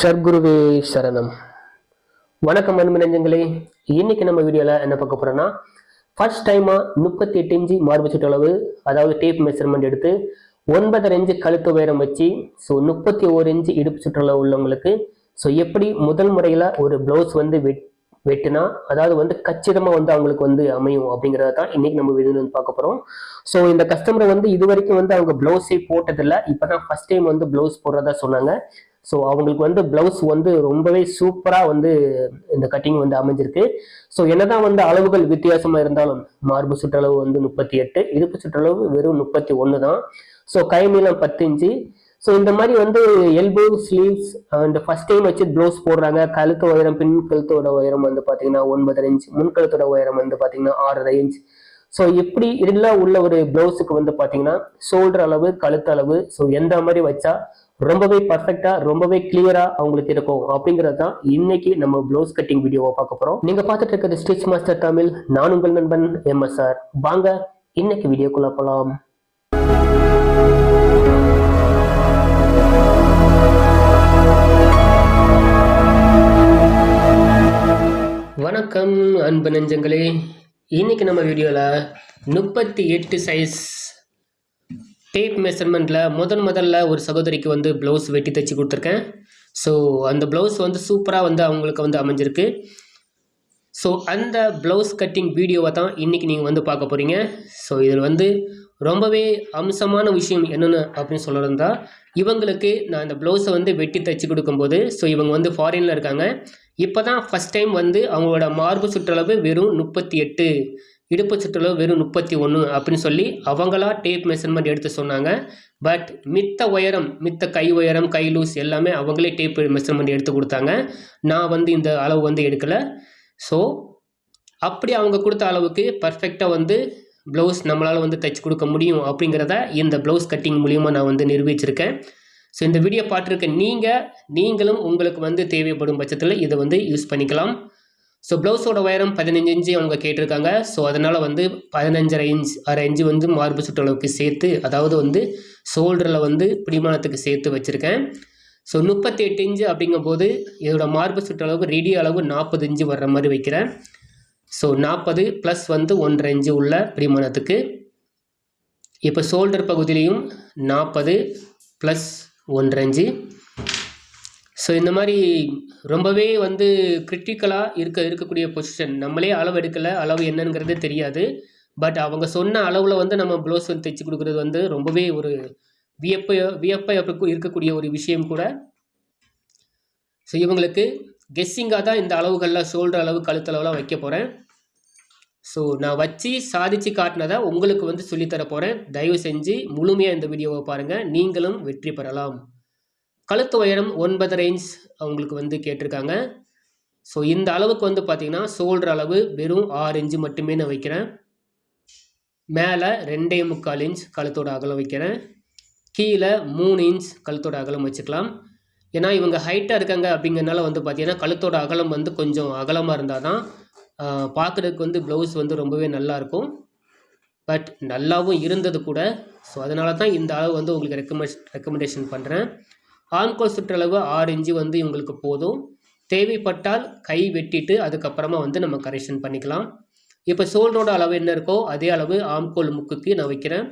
சர்க்குருவே சரணம். வணக்கம் அன்பு நெஞ்சங்களே. இன்னைக்கு நம்ம வீடியோவில் என்ன பார்க்க போறோம்னா ஃபர்ஸ்ட் டைமாக முப்பத்தி எட்டு இன்ச்சு மார்பு சுற்றளவு அதாவது டேப் மெஷர்மெண்ட் எடுத்து ஒன்பதரை இன்ச்சு கழுத்து உயரம் வச்சு ஸோ முப்பத்தி ஓரு இன்ச்சு இடுப்பு சுற்றளவு உள்ளவங்களுக்கு ஸோ எப்படி முதல் முறையில் ஒரு ப்ளவுஸ் வந்து வெட் வெட்டுனா அதாவது வந்து கச்சிதமாக வந்து அவங்களுக்கு வந்து அமையும் அப்படிங்கிறத தான் இன்னைக்கு நம்ம வீடியோவில் வந்து பார்க்க போகிறோம் ஸோ இந்த கஸ்டமரை வந்து இது வரைக்கும் வந்து அவங்க ப்ளவுஸே போட்டதில்லை. இப்போ தான் ஃபர்ஸ்ட் டைம் வந்து ப்ளவுஸ் போடுறதா சொன்னாங்க. ஸோ அவங்களுக்கு வந்து ப்ளவுஸ் வந்து ரொம்பவே சூப்பராக வந்து இந்த கட்டிங் வந்து அமைஞ்சிருக்கு. ஸோ என்னதான் வந்து அளவுகள் வித்தியாசமாக இருந்தாலும் மார்பு சுற்றளவு வந்து முப்பத்தி எட்டு இடுப்பு சுற்றளவு வெறும் முப்பத்தி ஒன்று தான். ஸோ கைமீளம் பத்து இன்ச்சு ஸோ இந்த மாதிரி வந்து elbow sleeves and first time வச்சு ப்ளவுஸ் போடுறாங்க. கழுத்து உயரம் பின் கழுத்தோட உயரம் வந்து பார்த்தீங்கன்னா ஒன்பதரை இன்ச் முன்கழுத்தோட உயரம் வந்து பார்த்தீங்கன்னா ஆறரை இன்ச் ஸோ இப்படி இதெல்லாம் உள்ள ஒரு ப்ளவுஸுக்கு வந்து பார்த்தீங்கன்னா ஷோல்டர் அளவு கழுத்து அளவு ஸோ எந்த மாதிரி வச்சா ரொம்பவே பர்ஃபெக்டா ரொம்பவே கிளியரா அவங்களுக்கு இருக்கும். அப்படிங்கிறது தான் இன்னைக்கு நம்ம ப்ளவுஸ் கட்டிங் வீடியோவை பார்க்க போறோம். நீங்க பார்த்துட்டு இருக்கிறது ஸ்டிச் மாஸ்டர் தமிழ் நான் உங்கள் நண்பன் எம்எஸ்ஆர் வாங்க இன்னைக்கு வீடியோக்குள்ள போலாம். வணக்கம் அன்பு நெஞ்சங்களே. இன்னைக்கு நம்ம வீடியோவில் முப்பத்தி எட்டு சைஸ் டேப் மெஷர்மெண்ட்டில் முதன் முதல்ல ஒரு சகோதரிக்கு வந்து ப்ளவுஸ் வெட்டி தைச்சி கொடுத்துருக்கேன். ஸோ அந்த ப்ளவுஸ் வந்து சூப்பராக வந்து அவங்களுக்கு வந்து அமைஞ்சிருக்கு. ஸோ அந்த ப்ளவுஸ் கட்டிங் வீடியோவை தான் இன்றைக்கி நீங்கள் வந்து பார்க்க போகிறீங்க ஸோ இதில் வந்து ரொம்பவே அம்சமான விஷயம் என்னென்னு அப்படின்னு சொல்லிருந்தா இவங்களுக்கு நான் இந்த ப்ளவுஸை வந்து வெட்டி தைச்சி கொடுக்கும்போது ஸோ இவங்க வந்து ஃபாரினில் இருக்காங்க. இப்போ தான் ஃபஸ்ட் டைம் வந்து அவங்களோட மார்பு சுற்றளவு வெறும் முப்பத்தி எட்டு இடுப்பு சுற்றளவு வெறும் முப்பத்தி ஒன்று அப்படின்னு சொல்லி அவங்களா டேப் மெஷர்மெண்ட் எடுத்து சொன்னாங்க. பட் மித்த உயரம் மித்த கை உயரம் கை லூஸ் எல்லாமே அவங்களே டேப் மெஷர்மெண்ட் எடுத்து கொடுத்தாங்க. நான் வந்து இந்த அளவு வந்து எடுக்கலை. ஸோ அப்படி அவங்க கொடுத்த அளவுக்கு பர்ஃபெக்டாக வந்து ப்ளவுஸ் நம்மளால் வந்து தைச்சி கொடுக்க முடியும் அப்படிங்கிறத இந்த ப்ளவுஸ் கட்டிங் மூலியமாக நான் வந்து நிரூபிச்சிருக்கேன். ஸோ இந்த வீடியோ பார்த்துருக்க நீங்கள் நீங்களும் உங்களுக்கு வந்து தேவைப்படும் பட்சத்தில் இதை வந்து யூஸ் பண்ணிக்கலாம். ஸோ ப்ளவுஸோட உயரம் பதினஞ்சு இன்ச்சு அவங்க கேட்டிருக்காங்க. ஸோ அதனால் வந்து பதினஞ்சரை இன்ச் அரை இன்ச்சு வந்து மார்பு சுற்றளவுக்கு சேர்த்து அதாவது வந்து ஷோல்டரில் வந்து பிடிமானத்துக்கு சேர்த்து வச்சுருக்கேன். ஸோ முப்பத்தி எட்டு இன்ச்சு அப்படிங்கும்போது இதோட மார்பு சுற்றளவுக்கு ரெடி அளவு நாற்பது இன்ச்சு வர்ற மாதிரி வைக்கிறேன். ஸோ நாற்பது ப்ளஸ் வந்து ஒன்றரை இன்ச்சு உள்ள பிரிமாணத்துக்கு. இப்போ ஷோல்டர் பகுதியிலையும் நாற்பது ப்ளஸ் ஒன்றரை இன்ச்சு ஸோ இந்த மாதிரி ரொம்பவே வந்து கிரிட்டிக்கலாக இருக்க இருக்கக்கூடிய பொசிஷன் நம்மளே அளவு எடுக்கலை அளவு என்னங்கிறது தெரியாது. பட் அவங்க சொன்ன அளவில் வந்து நம்ம ப்ளவுஸ் வந்து தைச்சி கொடுக்குறது வந்து ரொம்பவே ஒரு வியப்பை வியப்பை இருக்கக்கூடிய ஒரு விஷயம் கூட. ஸோ இவங்களுக்கு கெஸ்ஸிங்காக தான் இந்த அளவுகளில் ஷோல்டர் அளவு கழுத்தளவுலாம் வைக்க போகிறேன் ஸோ நான் வச்சு சாதிச்சு காட்டினதை உங்களுக்கு வந்து சொல்லித்தர போகிறேன் தயவு செஞ்சு முழுமையாக இந்த வீடியோவை பாருங்கள் நீங்களும் வெற்றி பெறலாம். கழுத்து உயரம் ஒன்பதரை இன்ச் அவங்களுக்கு வந்து கேட்டிருக்காங்க. ஸோ இந்த அளவுக்கு வந்து பார்த்தீங்கன்னா ஷோல்டர் அளவு வெறும் ஆறு இன்ச்சு மட்டுமே நான் வைக்கிறேன். மேலே ரெண்டே முக்கால் இன்ச் கழுத்தோட அகலம் வைக்கிறேன். கீழே மூணு இன்ச் கழுத்தோட அகலம் வச்சுக்கலாம். ஏன்னா இவங்க ஹைட்டாக இருக்காங்க அப்படிங்கிறனால வந்து பார்த்தீங்கன்னா கழுத்தோட அகலம் வந்து கொஞ்சம் அகலமாக இருந்தால் தான் பார்க்குறதுக்கு வந்து ப்ளவுஸ் வந்து ரொம்பவே நல்லாயிருக்கும் பட் நல்லாவும் இருந்தது கூட. ஸோ அதனால தான் இந்த அளவு வந்து உங்களுக்கு ரெக்கமெண்ட் ரெக்கமெண்டேஷன் பண்ணுறேன் ஆண்கோல் சுற்றளவு ஆறு இன்ச்சு வந்து இவங்களுக்கு போதும். தேவைப்பட்டால் கை வெட்டிட்டு அதுக்கப்புறமா வந்து நம்ம கரெக்ஷன் பண்ணிக்கலாம். இப்போ ஷோல்டரோட அளவு என்ன இருக்கோ அதே அளவு ஆம்கோல் முக்குக்கு நான் வைக்கிறேன்.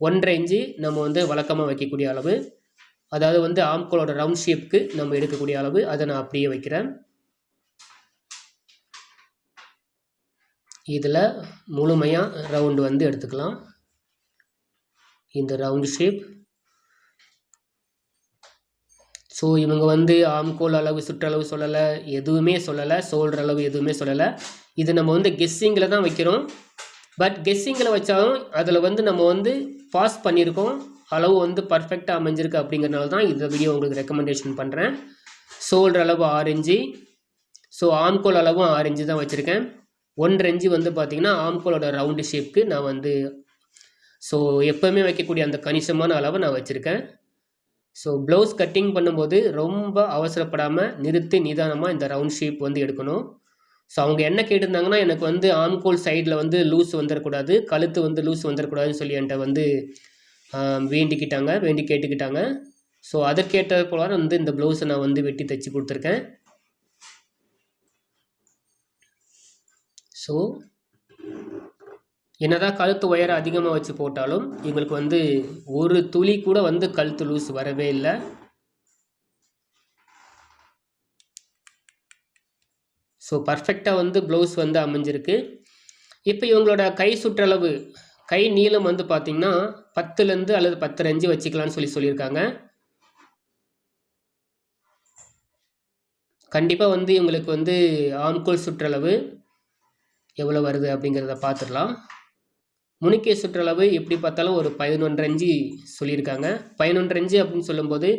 ஒன்றரை இன்ச்சு நம்ம வந்து வழக்கமாக வைக்கக்கூடிய அளவு. அதாவது வந்து ஆம்கோலோட ரவுண்ட் ஷேப்புக்கு நம்ம எடுக்கக்கூடிய அளவு அதை நான் அப்படியே வைக்கிறேன். இதில் முழுமையாக ரவுண்டு வந்து எடுத்துக்கலாம். இந்த ரவுண்டு ஷேப் ஸோ இவங்க வந்து ஆம்கோல் அளவு சுற்றளவு சொல்லலை எதுவுமே சொல்லலை சோல்ற அளவு எதுவுமே சொல்லலை. இது நம்ம வந்து கெஸ்ஸிங்கில் தான் வைக்கிறோம். பட் கெஸ்ஸிங்கில் வச்சாலும் அதில் வந்து நம்ம வந்து பாஸ் பண்ணியிருக்கோம். அளவு வந்து பர்ஃபெக்டாக அமைஞ்சிருக்கு அப்படிங்கிறனால தான் இந்த வீடியோ உங்களுக்கு ரெக்கமெண்டேஷன் பண்ணுறேன் ஷோல்டர் அளவு ஆரஞ்சு ஸோ ஆம்கோல் அளவும் ஆரஞ்சு தான் வச்சுருக்கேன். ஒன்றரை இஞ்சி வந்து பார்த்திங்கன்னா ஆம்கோலோட ரவுண்டு ஷேப்க்கு நான் வந்து ஸோ எப்போவுமே வைக்கக்கூடிய அந்த கணிசமான அளவை நான் வச்சுருக்கேன். ஸோ ப்ளவுஸ் கட்டிங் பண்ணும்போது ரொம்ப அவசரப்படாமல் நிறுத்தி நிதானமாக இந்த ரவுண்ட் ஷேப் வந்து எடுக்கணும். ஸோ அவங்க என்ன கேட்டிருந்தாங்கன்னா எனக்கு வந்து ஆம்கோல் சைடில் வந்து லூஸ் வந்துடக்கூடாது கழுத்து வந்து லூஸ் வந்துடக்கூடாதுன்னு சொல்லி என்கிட்ட வந்து வேண்டிக்கிட்டாங்க வேண்டி கேட்டுக்கிட்டாங்க. ஸோ அதற்கேற்ற போல வந்து இந்த ப்ளவுஸை நான் வந்து வெட்டி தைச்சி கொடுத்துருக்கேன். ஸோ என்னதான் கழுத்து உயரம் அதிகமாக வச்சு போட்டாலும் இவங்களுக்கு வந்து ஒரு துளி கூட வந்து கழுத்து லூஸ் வரவே இல்லை. ஸோ பர்ஃபெக்டாக வந்து ப்ளவுஸ் வந்து அமைஞ்சிருக்கு. இப்போ இவங்களோட கை சுற்றளவு கை நீளம் வந்து பார்த்திங்கன்னா பத்துலேருந்து அல்லது பத்தரை அஞ்சு வச்சுக்கலான்னு சொல்லி சொல்லியிருக்காங்க. கண்டிப்பாக வந்து இவங்களுக்கு வந்து ஆம்கோல் சுற்றளவு எவ்வளோ வருது அப்படிங்கிறத பார்த்துடலாம் முனிக்கை சுற்றளவு எப்படி பார்த்தாலும் ஒரு பதினொன்று அஞ்சு சொல்லியிருக்காங்க. பதினொன்று இன்ச்சு அப்படின்னு சொல்லும்போது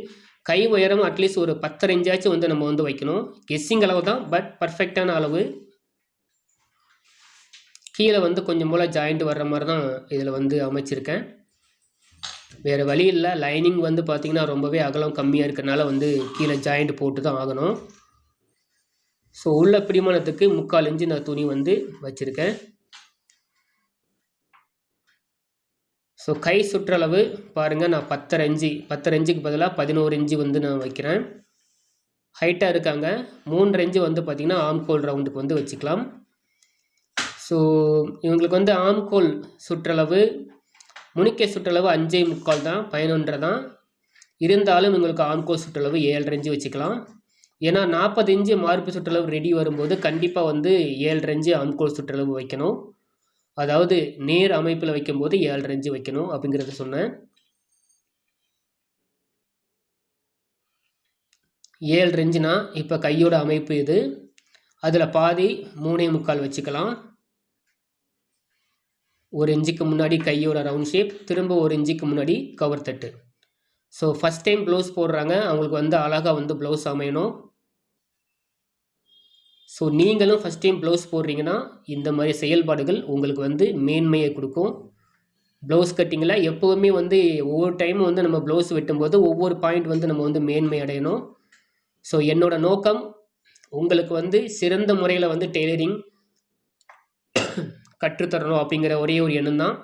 கை உயரம் அட்லீஸ்ட் ஒரு பத்தரை இன்ச்சாச்சும் வந்து நம்ம வந்து வைக்கணும். கெஸ்ஸிங் அளவு தான் பட் பர்ஃபெக்டான அளவு. கீழே வந்து கொஞ்சம் போல் ஜாயிண்ட் வர்ற மாதிரி தான் இதில் வந்து அமைச்சிருக்கேன். வேறு வழி இல்லை. லைனிங் வந்து பார்த்திங்கன்னா ரொம்பவே அகலம் கம்மியாக இருக்கிறனால வந்து கீழே ஜாயிண்ட் போட்டு தான் ஆகணும். ஸோ உள்ள பிடிமானத்துக்கு முக்கால் இன்ச்சு நான் துணி வந்து வச்சுருக்கேன். ஸோ கை சுற்றளவு பாருங்கள் நான் பத்தரை இஞ்சி பத்தரை இஞ்சுக்கு பதிலாக பதினோரு இஞ்சி வந்து நான் வைக்கிறேன். ஹைட்டாக இருக்காங்க. மூன்று இஞ்சி வந்து பார்த்திங்கன்னா ஆம்கோல் ரவுண்டுக்கு வந்து வச்சுக்கலாம். ஸோ இவங்களுக்கு வந்து ஆம்கோல் சுற்றளவு முனிக்கை சுற்றளவு அஞ்சே முக்கால் தான் பதினொன்றரை தான். இருந்தாலும் இவங்களுக்கு ஆம்கோல் சுற்றளவு ஏழரை வச்சுக்கலாம். ஏன்னா நாற்பது இஞ்சு மார்பு சுற்றளவு ரெடி வரும்போது கண்டிப்பாக வந்து ஏழரை இன்ச்சு ஆம்கோல் சுற்றளவு வைக்கணும். அதாவது நேர் அமைப்பில் வைக்கும்போது ஏழரை வைக்கணும் அப்படிங்கிறத சொன்னேன். ஏழு இப்போ கையோட அமைப்பு இது. அதில் பாதி மூணே முக்கால் வச்சுக்கலாம். ஒரு இன்ச்சுக்கு முன்னாடி கையோட ரவுண்ட் ஷேப் திரும்ப ஒரு இன்ச்சுக்கு முன்னாடி கவர் தட்டு. ஸோ ஃபஸ்ட் டைம் ப்ளவுஸ் போடுறாங்க. அவங்களுக்கு வந்து அழகாக வந்து ப்ளவுஸ் அமையணும். ஸோ நீங்களும் ஃபஸ்ட் டைம் ப்ளவுஸ் போடுறீங்கன்னா இந்த மாதிரி செயல்பாடுகள் உங்களுக்கு வந்து மேன்மையை கொடுக்கும். ப்ளவுஸ் கட்டிங்கில் எப்போவுமே வந்து ஒவ்வொரு டைமும் வந்து நம்ம ப்ளவுஸ் வெட்டும்போது ஒவ்வொரு பாயிண்ட் வந்து நம்ம வந்து மேன்மை அடையணும். ஸோ என்னோடய நோக்கம் உங்களுக்கு வந்து சிறந்த முறையில் வந்து டெய்லரிங் கற்றுத்தரணும் அப்படிங்கிற ஒரே ஒரு எண்ணம் தான்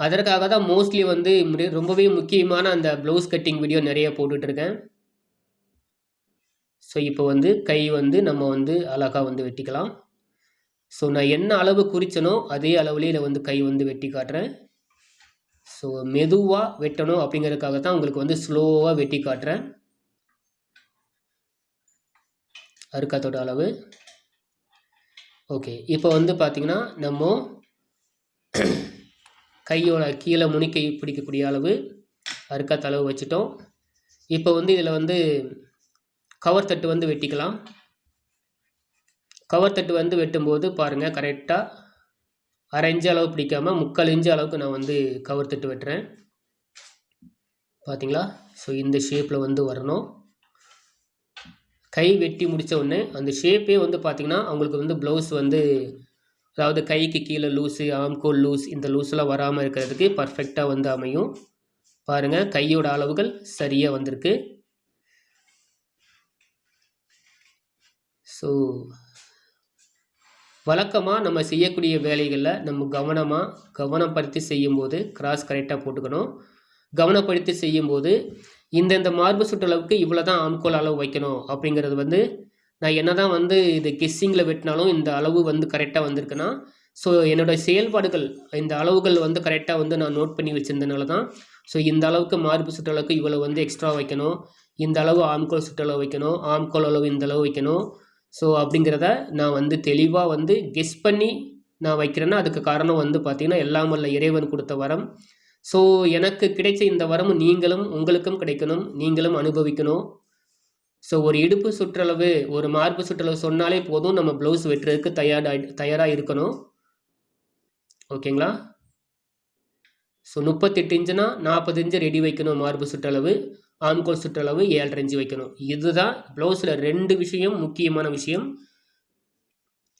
அதற்காக தான் மோஸ்ட்லி வந்து ரொம்பவே முக்கியமான அந்த ப்ளவுஸ் கட்டிங் வீடியோ நிறைய போட்டுட்ருக்கேன். ஸோ இப்போ வந்து கை வந்து நம்ம வந்து அழகாக வந்து வெட்டிக்கலாம். ஸோ நான் என்ன அளவு குறித்தனோ அதே அளவுலேயே வந்து கை வந்து வெட்டி காட்டுறேன். ஸோ மெதுவாக வெட்டணும் அப்படிங்கிறதுக்காக தான் உங்களுக்கு வந்து ஸ்லோவாக வெட்டி காட்டுறேன். அருக்காத்தோட அளவு. ஓகே இப்போ வந்து பார்த்திங்கன்னா நம்ம கையோட கீழே முனிக்கை பிடிக்கக்கூடிய அளவு அருக்காத்த அளவு வச்சுட்டோம். இப்போ வந்து இதில் வந்து கவர் தட்டு வந்து வெட்டிக்கலாம். கவர் தட்டு வந்து வெட்டும்போது பாருங்கள் கரெக்டாக அரை இன்ச்சு அளவு பிடிக்காமல் முக்கால் இன்ச்சு அளவுக்கு நான் வந்து கவர் தட்டு வெட்டுறேன். பார்த்தீங்களா ஸோ இந்த ஷேப்பில் வந்து வரணும். கை வெட்டி முடித்த உடனே அந்த ஷேப்பே வந்து பார்த்திங்கன்னா அவங்களுக்கு வந்து ப்ளவுஸ் வந்து அதாவது கைக்கு கீழே லூஸு ஆம்கோல் லூஸ் இந்த லூஸ்லாம் வராமல் இருக்கிறதுக்கு பர்ஃபெக்டாக வந்து அமையும். பாருங்கள் கையோட அளவுகள் சரியாக வந்திருக்கு. ஸோ வழக்கமாக நம்ம செய்யக்கூடிய வேலைகளில் நம்ம கவனமாக கவனப்படுத்தி செய்யும்போது கிராஸ் கரெக்டாக போட்டுக்கணும். கவனப்படுத்தி செய்யும்போது இந்தந்த மார்பு சுற்றளவுக்கு இவ்வளோ தான் ஆம்கோல் அளவு வைக்கணும் அப்படிங்கிறது வந்து நான் என்ன தான் வந்து இது கெஸ்ஸிங்கில் வெட்டினாலும் இந்த அளவு வந்து கரெக்டாக வந்திருக்குன்னா ஸோ என்னோடய செயல்பாடுகள் இந்த அளவுகள் வந்து கரெக்டாக வந்து நான் நோட் பண்ணி வச்சுருந்தனால தான் ஸோ இந்த அளவுக்கு மார்பு சுற்றளவுக்கு இவ்வளோ வந்து எக்ஸ்ட்ரா வைக்கணும் இந்த அளவு ஆம்கோல் சுற்றளவு வைக்கணும் ஆம்கோல் அளவு இந்த அளவு வைக்கணும் ஸோ அப்படிங்கிறத நான் வந்து தெளிவாக வந்து கெஸ் பண்ணி நான் வைக்கிறேன்னா அதுக்கு காரணம் வந்து பார்த்திங்கன்னா எல்லாம் வல்ல இறைவன் கொடுத்த வரம் ஸோ எனக்கு கிடைச்ச இந்த வரம் நீங்களும் உங்களுக்கும் கிடைக்கணும் நீங்களும் அனுபவிக்கணும். ஸோ ஒரு இடுப்பு சுற்றளவு ஒரு மார்பு சுற்றளவு சொன்னாலே போதும் நம்ம ப்ளவுஸ் வெட்டுறதுக்கு தயாராக தயாராக இருக்கணும். ஓகேங்களா ஸோ முப்பத்தெட்டு இன்ச்சுனா நாற்பது இன்ச்சு ரெடி வைக்கணும் மார்பு சுற்றளவு ஆம்கோல் சுற்றளவு ஏழரை இன்ச்சு வைக்கணும். இதுதான் ப்ளவுஸில் ரெண்டு விஷயம் முக்கியமான விஷயம்.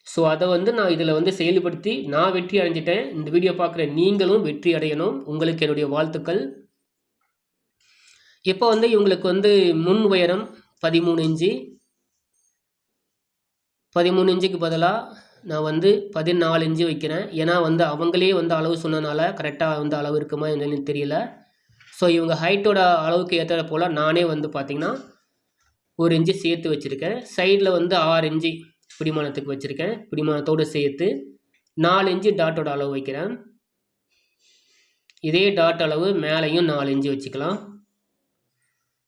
ஸோ அதை வந்து நான் இதில் வந்து செயல்படுத்தி நான் வெற்றி அடைஞ்சிட்டேன். இந்த வீடியோ பார்க்குற நீங்களும் வெற்றி அடையணும். உங்களுக்கு என்னுடைய வாழ்த்துக்கள். இப்போ வந்து இவங்களுக்கு வந்து முன் உயரம் பதிமூணு இன்ச்சு. பதிமூணு இன்ச்சுக்கு பதிலாக நான் வந்து பதினாலு இன்ச்சு வைக்கிறேன். ஏன்னா வந்து அவங்களே வந்து அளவு சொன்னனால கரெக்டாக வந்து அளவு இருக்குமா என்னன்னு தெரியல. ஸோ இவங்க ஹைட்டோட அளவுக்கு ஏற்ற போல் நானே வந்து பார்த்திங்கன்னா ஒரு இன்ச்சு சேர்த்து வச்சுருக்கேன். சைடில் வந்து ஆறு இன்ச்சு பிடிமானத்துக்கு வச்சுருக்கேன். பிடிமானத்தோடு சேர்த்து நாலு இன்ச்சு டாட்டோட அளவு வைக்கிறேன். இதே டாட் அளவு மேலேயும் நாலு இன்ச்சு வச்சுக்கலாம்.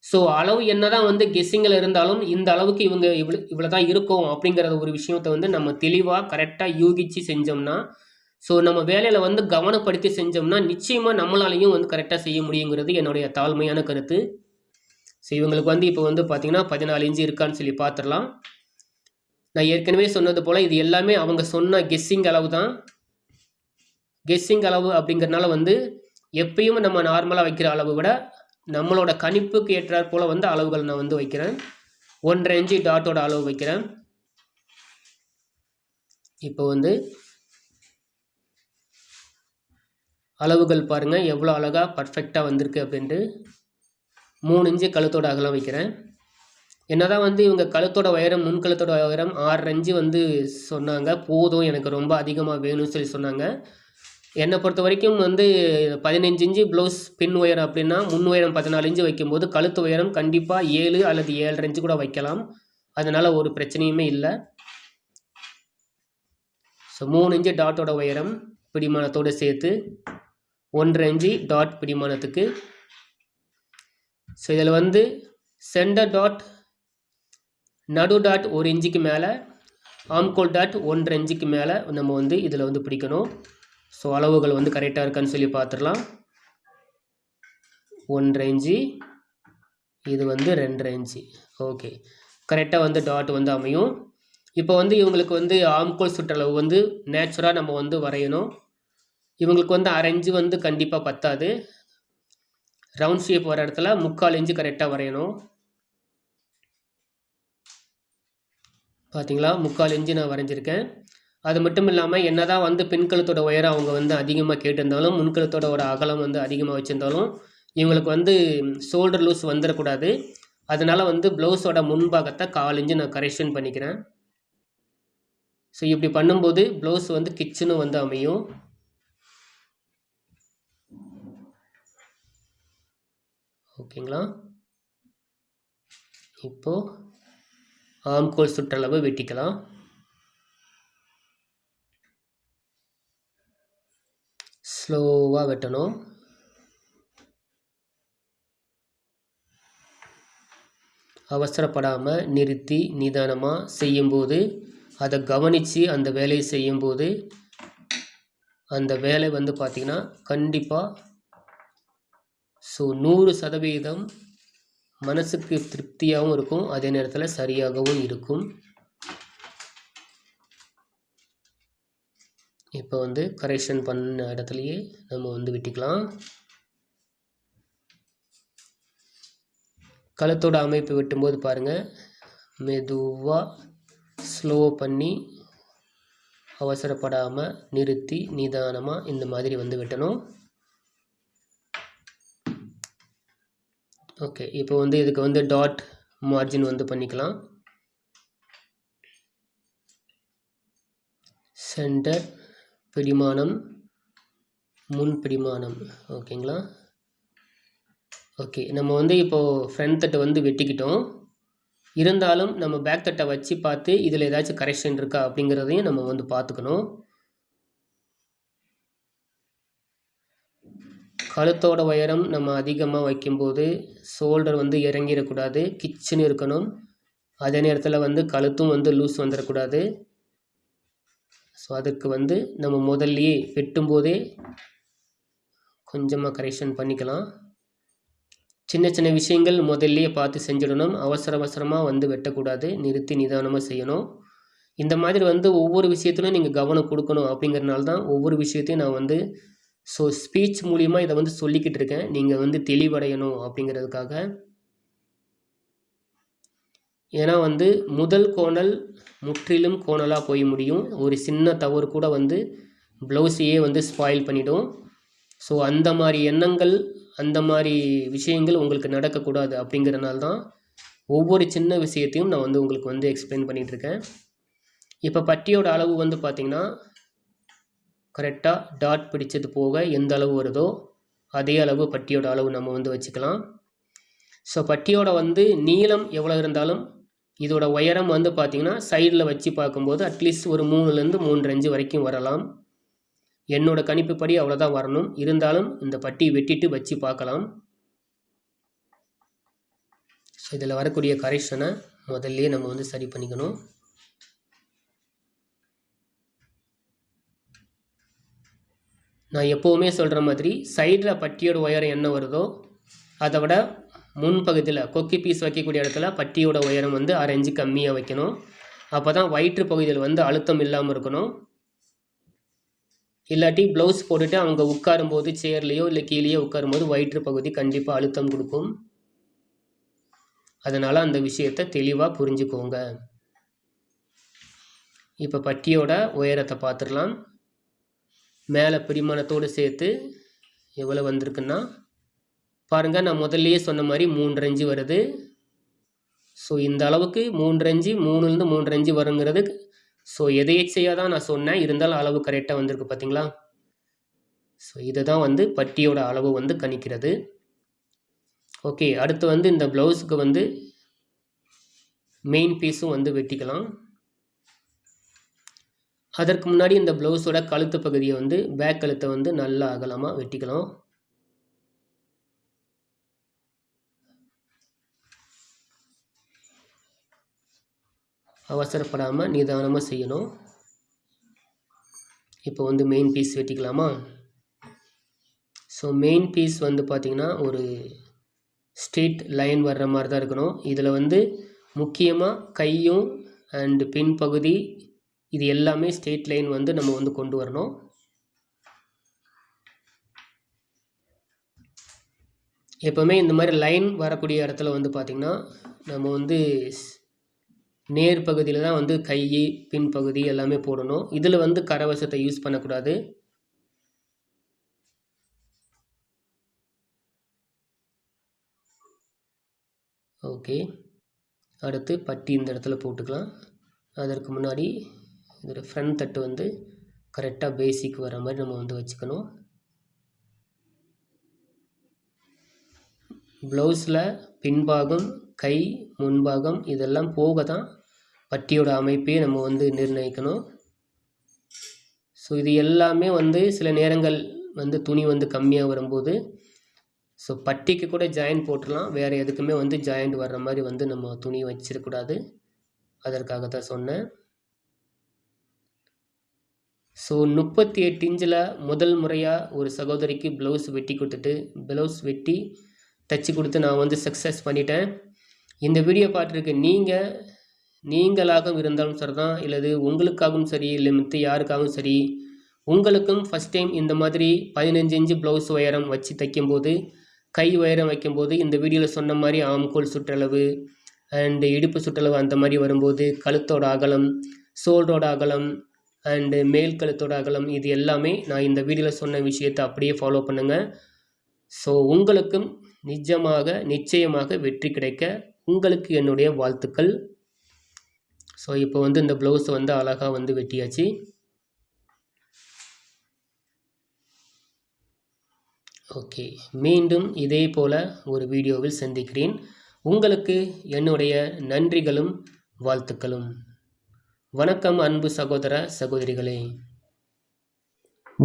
ஸோ அளவு என்னதான் வந்து கெஸ்ஸிங்கில் இருந்தாலும் இந்த அளவுக்கு இவங்க இவ்வளோ இவ்வளோ தான் இருக்கும் அப்படிங்கிற ஒரு விஷயத்த வந்து நம்ம தெளிவாக கரெக்டாக யூகிச்சு செஞ்சோம்னா ஸோ நம்ம வேலையில் வந்து கவனப்படுத்தி செஞ்சோம்னா நிச்சயமாக நம்மளாலையும் வந்து கரெக்டாக செய்ய முடியுங்கிறது என்னுடைய தாழ்மையான கருத்து. ஸோ இவங்களுக்கு வந்து இப்போ வந்து பார்த்திங்கன்னா பதினாலு இன்ச்சு இருக்கான்னு சொல்லி பார்த்துடலாம் நான் ஏற்கனவே சொன்னது போல் இது எல்லாமே அவங்க சொன்ன கெஸ்ஸிங் அளவு தான் கெஸ்ஸிங் அளவு அப்படிங்கிறனால வந்து எப்பயும் நம்ம நார்மலாக வைக்கிற அளவு விட நம்மளோட கணிப்புக்கு ஏற்றாற் போல் வந்து அளவுகள் நான் வந்து வைக்கிறேன். ஒன்றரை இன்ச்சு டாட்டோட அளவு வைக்கிறேன். இப்போ வந்து அளவுகள் பாருங்கள் எவ்வளோ அழகாக பர்ஃபெக்டாக வந்திருக்கு அப்படின்ட்டு மூணு இன்ச்சு கழுத்தோட அகலம் வைக்கிறேன். என்னதான் வந்து இவங்க கழுத்தோட உயரம் முன் கழுத்தோட உயரம் ஆறு அஞ்சு வந்து சொன்னாங்க. போதும் எனக்கு ரொம்ப அதிகமாக வேணும்னு சொல்லி சொன்னாங்க. என்னை பொறுத்த வரைக்கும் வந்து பதினஞ்சு இன்ச்சு ப்ளவுஸ் பின் உயரம் அப்படின்னா முன் உயரம் பதினாலு இன்ச்சு வைக்கும்போது கழுத்து உயரம் கண்டிப்பாக ஏழு அல்லது ஏழரை இன்ச்சு கூட வைக்கலாம். அதனால் ஒரு பிரச்சனையுமே இல்லை. ஸோ மூணு இன்ச்சு டாட்டோட உயரம் பிடிமானத்தோடு சேர்த்து ஒன்றரை இன்ச்சு டாட் பிடிமானத்துக்கு. ஸோ இதில் வந்து சென்டர் டாட் நடு டாட் ஒரு இன்ச்சுக்கு மேலே ஆம்கோல் டாட் ஒன்றரை இன்ச்சுக்கு மேலே நம்ம வந்து இதில் வந்து பிடிக்கணும். ஸோ அளவுகள் வந்து கரெக்டாக இருக்கான்னு சொல்லி பார்த்துடலாம் ஒன்றரை இன்ச்சு இது வந்து ரெண்டரை இன்ச்சு. ஓகே கரெக்டாக வந்து டாட் வந்து அமையும். இப்போ வந்து இவங்களுக்கு வந்து ஆம்கோல் சுற்றளவு வந்து நேச்சுராக நம்ம வந்து வரையணும். இவங்களுக்கு வந்து அரைஞ்சு வந்து கண்டிப்பாக பத்தாது. ரவுண்ட் ஷேப் வர இடத்துல முக்கால் இன்ச்சு கரெக்டாக வரையணும். பார்த்தீங்களா முக்கால் இன்ச்சு நான் வரைஞ்சிருக்கேன். அது மட்டும் இல்லாமல் என்ன தான் வந்து பின்கழுத்தோட உயரம் அவங்க வந்து அதிகமாக கேட்டிருந்தாலும் முன்கழுத்தோட ஒரு அகலம் வந்து அதிகமாக வச்சுருந்தாலும் இவங்களுக்கு வந்து ஷோல்டர் லூஸ் வந்துடக்கூடாது அதனால் வந்து ப்ளவுஸோட முன்பாகத்தை கால் இன்ச்சு நான் கரெக்ஷன் பண்ணிக்கிறேன். ஸோ இப்படி பண்ணும்போது ப்ளவுஸ் வந்து கிச்சனும் வந்து அமையும். ஓகேங்களா இப்போது ஆம்கோல் சுற்றளவு வெட்டிக்கலாம். ஸ்லோவாக வெட்டணும். அவசரப்படாமல் நிறுத்தி நிதானமாக செய்யும்போது அதை கவனித்து அந்த வேலையை செய்யும்போது அந்த வேலை வந்து பார்த்திங்கன்னா கண்டிப்பாக ஸோ நூறு சதவீதம் மனசுக்கு திருப்தியாகவும் இருக்கும் அதே நேரத்தில் சரியாகவும் இருக்கும். இப்போ வந்து கரெக்ஷன் பண்ண இடத்துலையே நம்ம வந்து விட்டுக்கலாம். கழுத்தோட அமைப்பு வெட்டும்போது பாருங்கள் மெதுவாக ஸ்லோ பண்ணி அவசரப்படாமல் நிறுத்தி நிதானமாக இந்த மாதிரி வந்து வெட்டணும். ஓகே இப்போ வந்து இதுக்கு வந்து டாட் மார்ஜின் வந்து பண்ணிக்கலாம். சென்டர் பிடிமானம் முன் பிடிமானம். ஓகேங்களா ஓகே நம்ம வந்து இப்போது ஃப்ரண்ட் தட்டை வந்து வெட்டிக்கிட்டோம். இருந்தாலும் நம்ம பேக் தட்டை வச்சு பார்த்து இதில் ஏதாச்சும் கரெக்ஷன் இருக்கா அப்படிங்கிறதையும் நம்ம வந்து பார்த்துக்கணும். கழுத்தோட உயரம் நம்ம அதிகமாக வைக்கும்போது ஷோல்டர் வந்து இறங்கிடக்கூடாது. கிச்சன் இருக்கணும். அதே நேரத்தில் வந்து கழுத்தும் வந்து லூஸ் வந்துடக்கூடாது. ஸோ அதுக்கு வந்து நம்ம முதல்லையே வெட்டும்போதே கொஞ்சமாக கரெக்ஷன் பண்ணிக்கலாம். சின்ன சின்ன விஷயங்கள் முதல்லையே பார்த்து செஞ்சிடணும். அவசர அவசரமாக வந்து வெட்டக்கூடாது. நிறுத்தி நிதானமாக செய்யணும். இந்த மாதிரி வந்து ஒவ்வொரு விஷயத்துலையும் நீங்கள் கவனம் கொடுக்கணும் அப்படிங்கிறனால தான் ஒவ்வொரு விஷயத்தையும் நான் வந்து ஸோ ஸ்பீச் மூலிமா இதை வந்து சொல்லிக்கிட்டு இருக்கேன். நீங்கள் வந்து தெளிவடையணும் அப்படிங்கிறதுக்காக. ஏன்னா வந்து முதல் கோணல் முற்றிலும் கோணலாக போய் முடியும். ஒரு சின்ன தவறு கூட வந்து ப்ளவுஸையே வந்து ஸ்பாயில் பண்ணிவிடும் ஸோ அந்த மாதிரி எண்ணங்கள் அந்த மாதிரி விஷயங்கள் உங்களுக்கு நடக்கக்கூடாது அப்படிங்கிறனால தான் ஒவ்வொரு சின்ன விஷயத்தையும் நான் வந்து உங்களுக்கு வந்து எக்ஸ்பிளைன் பண்ணிகிட்ருக்கேன் இப்போ பட்டியோட அளவு வந்து பார்த்திங்கன்னா கரெக்டாக டாட் பிடிச்சது போக எந்த அளவு வருதோ அதே அளவு பட்டியோட அளவு நம்ம வந்து வச்சுக்கலாம். ஸோ பட்டியோட வந்து நீளம் எவ்வளோ இருந்தாலும் இதோட உயரம் வந்து பார்த்திங்கன்னா சைடில் வச்சு பார்க்கும்போது அட்லீஸ்ட் ஒரு மூணுலேருந்து மூன்று அஞ்சு வரைக்கும் வரலாம். என்னோட கணிப்புப்படி அவ்வளோதான் வரணும். இருந்தாலும் இந்த பட்டி வெட்டிட்டு வச்சு பார்க்கலாம். ஸோ இதில் வரக்கூடிய கரெக்ஷனை முதல்ல நம்ம வந்து சரி பண்ணிக்கணும். நான் எப்போவுமே சொல்கிற மாதிரி சைடில் பட்டியோட உயரம் என்ன வருதோ அதை விட முன்பகுதியில் கொக்கி பீஸ் வைக்கக்கூடிய இடத்துல பட்டியோட உயரம் வந்து அரை இன்ச்சு கம்மியாக வைக்கணும். அப்போ தான் வயிற்று பகுதியில் வந்து அழுத்தம் இல்லாமல் இருக்கணும். இல்லாட்டி ப்ளவுஸ் போட்டுட்டு அவங்க உட்காரும்போது சேர்லேயோ இல்லை கீழேயோ உட்காரும்போது வயிற்று பகுதி கண்டிப்பாக அழுத்தம் கொடுக்கும். அதனால் அந்த விஷயத்தை தெளிவாக புரிஞ்சுக்கோங்க. இப்போ பட்டியோட உயரத்தை பார்த்துடலாம். மேலே பிரிமாணத்தோடு சேர்த்து எவ்வளோ வந்திருக்குன்னா பாருங்கள் நான் முதல்லையே சொன்ன மாதிரி மூன்றஞ்சு வருது. ஸோ இந்த அளவுக்கு மூன்றஞ்சு மூணுலேருந்து மூன்றஞ்சு வருங்கிறது ஸோ எதையச்சையாக தான் நான் சொன்னேன். இருந்தாலும் அளவு கரெக்டாக வந்திருக்கு பார்த்தீங்களா ஸோ இதை தான் வந்து பட்டியோட அளவு வந்து கணிக்கிறது. ஓகே அடுத்து வந்து இந்த ப்ளவுஸுக்கு வந்து மெயின் பீஸும் வந்து வெட்டிக்கலாம். அதற்கு முன்னாடி இந்த ப்ளவுஸோட கழுத்து பகுதியை வந்து பேக் கழுத்தை வந்து நல்லா அகலமாக வெட்டிக்கலாம். அவசரப்படாமல் நிதானமாக செய்யணும். இப்போ வந்து மெயின் பீஸ் வெட்டிக்கலாமா? ஸோ மெயின் பீஸ் வந்து பார்த்திங்கன்னா ஒரு ஸ்ட்ரீட் லைன் வர்ற மாதிரி தான் இருக்கணும். இதில் வந்து முக்கியமாக கையும் அண்டு பின்பகுதி இது எல்லாமே ஸ்டேட் லைன் வந்து நம்ம வந்து கொண்டு வரணும். எப்போவுமே இந்த மாதிரி லைன் வரக்கூடிய இடத்துல வந்து பார்த்திங்கன்னா நம்ம வந்து நேர் பகுதியில் தான் வந்து கை பின்பகுதி எல்லாமே போடணும். இதில் வந்து கரவசத்தை யூஸ் பண்ணக்கூடாது. ஓகே அடுத்து பட்டி இந்த இடத்துல போட்டுக்கலாம். அதற்கு முன்னாடி இதோட ஃப்ரண்ட் தட்டு வந்து கரெக்டாக பேசிக் வர மாதிரி நம்ம வந்து வச்சுக்கணும். ப்ளவுஸில் பின்பாகம் கை முன்பாகம் இதெல்லாம் போக தான் பட்டியோட அமைப்பையும் நம்ம வந்து நிர்ணயிக்கணும். ஸோ இது எல்லாமே வந்து சில நேரங்கள் வந்து துணி வந்து கம்மியாக வரும்போது ஸோ பட்டிக்கு கூட ஜாயிண்ட் போட்டுடலாம். வேறு எதுக்குமே வந்து ஜாயிண்ட் வர்ற மாதிரி வந்து நம்ம துணி வச்சிடக்கூடாது. அதற்காக தான் சொன்னேன். ஸோ முப்பத்தி எட்டு இன்ச்சில் முதல் முறையாக ஒரு சகோதரிக்கு ப்ளவுஸ் வெட்டி கொடுத்துட்டு ப்ளவுஸ் வெட்டி தச்சு கொடுத்து நான் வந்து சக்ஸஸ் பண்ணிட்டேன். இந்த வீடியோ பார்த்துருக்க நீங்கள் நீங்களாகவும் இருந்தாலும் சரி தான் இல்லது உங்களுக்காகவும் சரி இல்லை மற்ற யாருக்காகவும் சரி உங்களுக்கும் ஃபஸ்ட் டைம் இந்த மாதிரி பதினஞ்சு இன்ச்சு ப்ளவுஸ் உயரம் வச்சு தைக்கும்போது கை உயரம் வைக்கும்போது இந்த வீடியோவில் சொன்ன மாதிரி ஆம்கோல் சுற்றளவு அண்டு இடுப்பு சுற்றளவு அந்த மாதிரி வரும்போது கழுத்தோட அகலம் சோல்டோட அகலம் அண்டு மேல் கழுத்தோட அகலம் இது எல்லாமே நான் இந்த வீடியோவில் சொன்ன விஷயத்தை அப்படியே ஃபாலோ பண்ணுங்கள் ஸோ உங்களுக்கும் நிஜமாக நிச்சயமாக வெற்றி கிடைக்க உங்களுக்கு என்னுடைய வாழ்த்துக்கள். ஸோ இப்போ வந்து இந்த ப்ளவுஸை வந்து அழகாக வந்து வெட்டியாச்சு. ஓகே மீண்டும் இதே போல் ஒரு வீடியோவில் சந்திக்கிறேன். உங்களுக்கு என்னுடைய நன்றிகளும் வாழ்த்துக்களும். வணக்கம் அன்பு சகோதர சகோதரிகளே.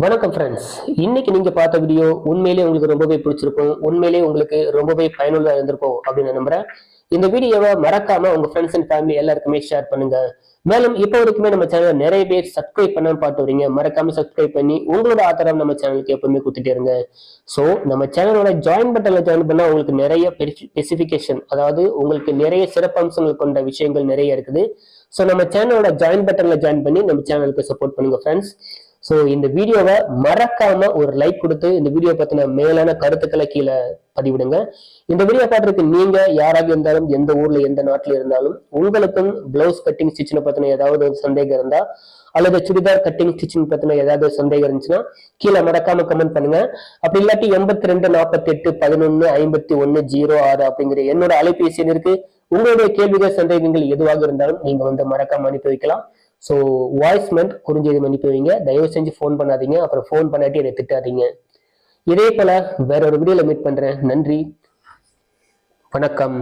வணக்கம் ஃப்ரெண்ட்ஸ் இன்னைக்கு நீங்க பார்த்த வீடியோ உண்மையிலேயே உங்களுக்கு ரொம்பவே பிடிச்சிருக்கும். உண்மையிலேயே உங்களுக்கு ரொம்பவே பயனுள்ளதாக இருந்திருக்கும் அப்படின்னு நம்புறேன். இந்த வீடியோவை மறக்காம உங்க ஃப்ரெண்ட்ஸ் அண்ட் ஃபேமிலி எல்லாருக்குமே ஷேர் பண்ணுங்க. மேலும் இப்போ வரைக்குமே நம்ம சேனல் நிறைய பேர் சப்ஸ்கிரைப் பண்ணாம பார்த்து வரீங்க மறக்காம சப்ஸ்கிரைப் பண்ணி உங்களோட ஆதரவு நம்ம சேனலுக்கு எப்பவுமே கொடுத்துட்டே இருங்க. ஸோ நம்ம சேனலோட ஜாயின் பட்டன்ல ஜாயின் பண்ணா உங்களுக்கு நிறைய ஸ்பெசிஃபிகேஷன் அதாவது உங்களுக்கு நிறைய சிறப்பம்சங்கள் கொண்ட விஷயங்கள் நிறைய இருக்குது. ஸோ நம்ம சேனலோட ஜாயின் பட்டன்ல ஜாயின் பண்ணி நம்ம சேனலுக்கு சப்போர்ட் பண்ணுங்க ஃப்ரெண்ட்ஸ் ஸோ இந்த வீடியோவை மறக்காம ஒரு லைக் கொடுத்து இந்த வீடியோ பத்தின மேலான கருத்துக்களை கீழே பதிவிடுங்க. இந்த வீடியோ பாட்டுக்கு நீங்க யாராக இருந்தாலும் எந்த ஊர்ல எந்த நாட்டில் இருந்தாலும் உங்களுக்கும் பிளவுஸ் கட்டிங் ஸ்டிச்சினை பத்தின ஏதாவது ஒரு சந்தேகம் இருந்தா அல்லது சுடிதார் கட்டிங் ஸ்டிச்சிங் பத்தின ஏதாவது சந்தேகம் இருந்துச்சுன்னா கீழே மறக்காம கமெண்ட் பண்ணுங்க. அப்படி இல்லாட்டி எண்பத்தி ரெண்டு நாற்பத்தி எட்டு பதினொன்னு ஐம்பத்தி ஒன்னு ஜீரோ ஆறு அப்படிங்கிற என்னோட அலைபேசி இருக்கு. உங்களுடைய கேள்விகள் சந்தேகங்கள் எதுவாக இருந்தாலும் நீங்க வந்து மறக்காம அனுப்பி வைக்கலாம். ஸோ வாய்ஸ் மெண்ட் குறிஞ்செய்தி மன்னிப்பு வைங்க தயவு செஞ்சு ஃபோன் பண்ணாதீங்க. அப்புறம் ஃபோன் பண்ணாட்டி என்னை திட்டாதீங்க. இதே போல வேற ஒரு வீடியோவில் மீட் பண்ணுறேன் நன்றி. வணக்கம்.